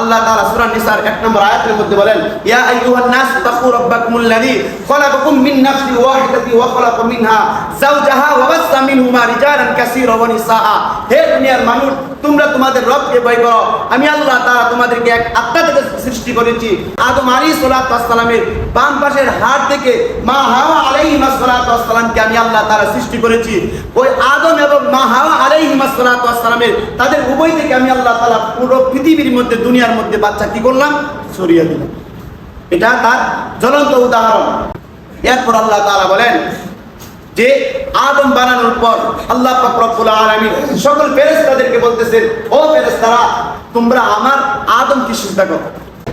আল্লাহ তাআলা সূরা নিসার 1 নম্বর আয়াতের মধ্যে বলেন, ইয়া আইয়ুহান নাস তাকু রাব্বাকুমুল্লাযী খলাকাকুম মিন নাফসিন ওয়াহিদাতিন ওয়া খলাকা মিনহা যাওজাহা ওয়া বাসসা মিনহুমা রিজালান কাসীরা ওয়া নিসাআ। হে দুনিয়ার মানুষ, তোমরা তোমাদের রবকে ভয় করো। আমি আল্লাহ তাআলা তোমাদেরকে এক আত্মা থেকে সৃষ্টি করেছি। আদম আলাইহিস সালামের বাম পাশের হাড় থেকে মা হাওয়া আলাইহিস সালাতু ওয়াস আমি আল্লাহ তাআলা সৃষ্টি করেছি। ওই আদম এবং মা হাওয়া আলাইহিস সালাতু ওয়াস তাদের উভয় থেকে আমি আল্লাহ তাআলা পুরো পৃথিবীর মধ্যে, দুনিয়ার মধ্যে বাচ্চা কি করলাম? ছড়িয়ে দিলাম। এটা তার জ্বলন্ত উদাহরণ। এরপর আল্লাহ তাআলা বলেন যে আদম বানানোর পর আল্লাহ পাক রব্বুল আলামিন সকল ফেরেশতাদেরকে বলতেছেন, ও ফেরেশতারা, তোমরা আমার আদমকে সিজদা করো।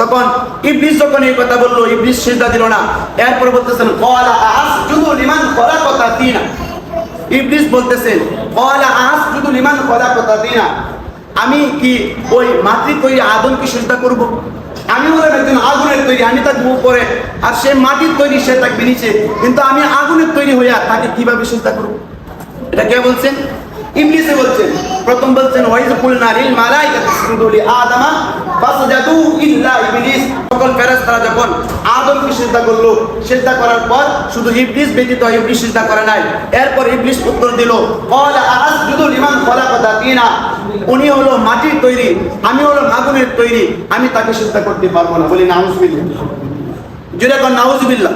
তখন ইবলিস যখন এই কথা বলল, ইবলিস সিজদা দিল না। এরপর বলতেছেন ক্বালা আসজুদু লিমান খলাকাতা তিনা। ইবলিস বলতেছেন ক্বালা আসজুদু লিমান খলাকাতা তিনা। আমি কি ওই মাতৃ তৈরি আদমকে সিজদা করব? আমি হলাম একজন আগুনের তৈরি, আমি তার করে আর সে মাটির তৈরি, সে থাকবে নিচে। কিন্তু আমি আগুনের তৈরি হইয়া তাকে কীভাবে চিন্তা করব? এটা কে বলছেন? ইবলিসে বলছেন। প্রথম বলছেন, ওয়াইজ কুলনা লিল মালাইকাতি ইসজুদু লি আদামা ফাসাজাদু ইল্লা ইবলিস। সকল ফেরেশতারা যখন আদমকে সিজদা করল সিজদা করার পর শুধু ইবলিস ব্যতীত ইবলিস সিজদা করে নাই। এরপর ইবলিস উত্তর দিল, ক্বালা আসজুদু লিমান খলাকাতা তিনা উনি হলো মাটির তৈরি, আমি হলো আগুনের তৈরি, আমি তাকে সিজদা করতে পারব না। বলি, নাউজুবিল্লাহ। জুড়ে কর নাউজুবিল্লাহ।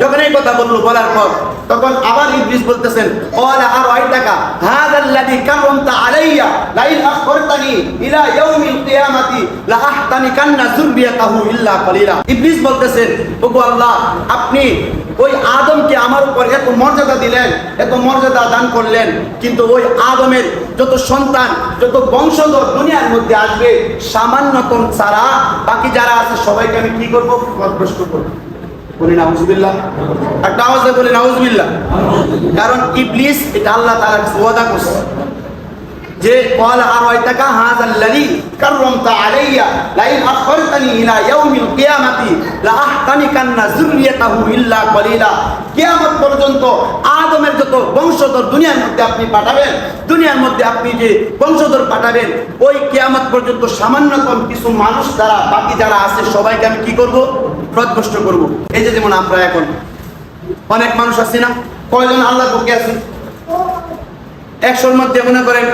যখন এই কথা বলল, বলার পর তখন আবার ইবলিস বলতেছেন ক্বালা আরাইতাকা? হাযাল্লাযী কাররামতা আলাইয়া? লাইন আখরতানি ইলা ইয়াউমিল কিয়ামাতি লা আহতানিকান্না যুররিয়াতাহু ইল্লা কলিলা। ইবলিস বলতেছেন, ওগো আল্লাহ, আপনি ওই আদমকে আমার উপর এত মর্যাদা দিলেন, এত মর্যাদা দান করলেন, কিন্তু ওই আদমের যত সন্তান, যত বংশধর দুনিয়ার মধ্যে আসবে, সামান্যতম ছাড়া বাকি যারা আছে, সবাইকে আমি কি করব? প্রশ্ন করব। বলি নাউজুবিল্লাহ একটা আওয়াজে বলি নাউজুবিল্লাহ কারণ ইবলিস এটা আল্লাহ তাআলা ওয়াদা করছে যে قال أرأيتك هذا الذي كرمت علي لئن أخرتني إلى يوم القيامة لأحتنكن ذريته إلا قليلا কিয়ামত পর্যন্ত আদমের যত বংশধর দুনিয়ার মধ্যে আপনি পাঠাবেন দুনিয়ার মধ্যে আপনি যে বংশধর পাঠাবেন ওই কিয়ামত পর্যন্ত সামান্যতম কিছু মানুষ যারা বাকি যারা আছে সবাইকে আমি কি করব প্রদভষ্ট করব এই যে যেমন আমরা এখন অনেক মানুষ আছি না? কয়জন আল্লাহর পক্ষে আছি? একশোর মধ্যে মনে করেন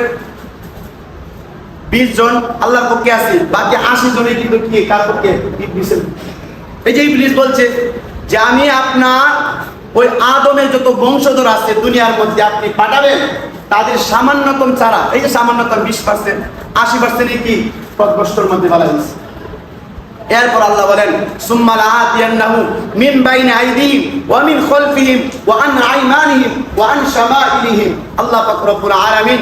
বিশ জন আল্লাহর পক্ষে আছে, বাকি আশি জনে কিন্তু কি, কার পক্ষে? ইবলিসের এই যে ইবলিস বলছে যে আমি আপনার ওই আদমের যত বংশধর আছে দুনিয়ার মধ্যে আপনি পাঠাবেন, তাদের সামান্যতম ছাড়া এই যে সামান্যতম বিশ পার্সেন্ট আশি পার্সেন্ট কি পদভষ্টর মধ্যে বলা হয়েছে এরপর আল্লাহ বলেন, সুম্মা লাআতিয়ান্নাহু মিন বাইনি আইদিহিম ওয়া মিন খালফিহিম ওয়া আন আইমানিহিম ওয়া আন শামাইলিহিম। আল্লাহ পাক রব্বুল আলামিন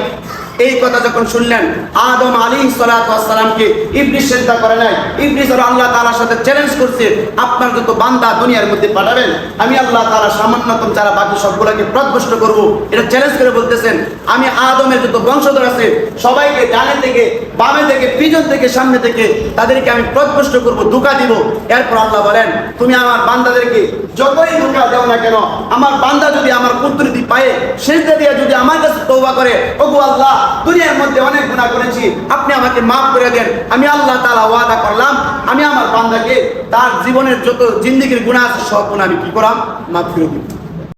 এই কথা যখন শুনলেন, আদম আলী সালামকে ইবলিস চিন্তা করে নাই। ইবলিস আর আল্লাহ তাআলার সাথে চ্যালেঞ্জ করছে, আপনার যত বান্দা দুনিয়ার মধ্যে পাঠাবেন, আমি আল্লাহ তাআলা সামান্যতম যারা বাকি সবগুলোকে প্রদভষ্ট করব। এটা চ্যালেঞ্জ করে বলতেছেন, আমি আদমের যত বংশধর আছে, সবাইকে ডানে থেকে, বামে থেকে, পিছন থেকে, সামনে থেকে, তাদেরকে আমি প্রদভষ্ট করব, ধোকা দিব। এরপর আল্লাহ বলেন, তুমি আমার বান্দাদেরকে যতই ধোকা দাও না কেন, আমার বান্দা যদি আমার কুদরতি পায়ে সেজদা দিয়ে যদি আমার কাছে তওবা করে, ওগো আল্লাহ দুনিয়ার মধ্যে অনেক গুণা করেছি। আপনি আমাকে মাফ করে দেন। আমি আল্লাহ তালা ওয়াদা করলাম। আমি আমার বান্দাকে তার জীবনের যত জিন্দিগির গুণা আছে সব গুণা আমি কি করাম? মাফ করে দিব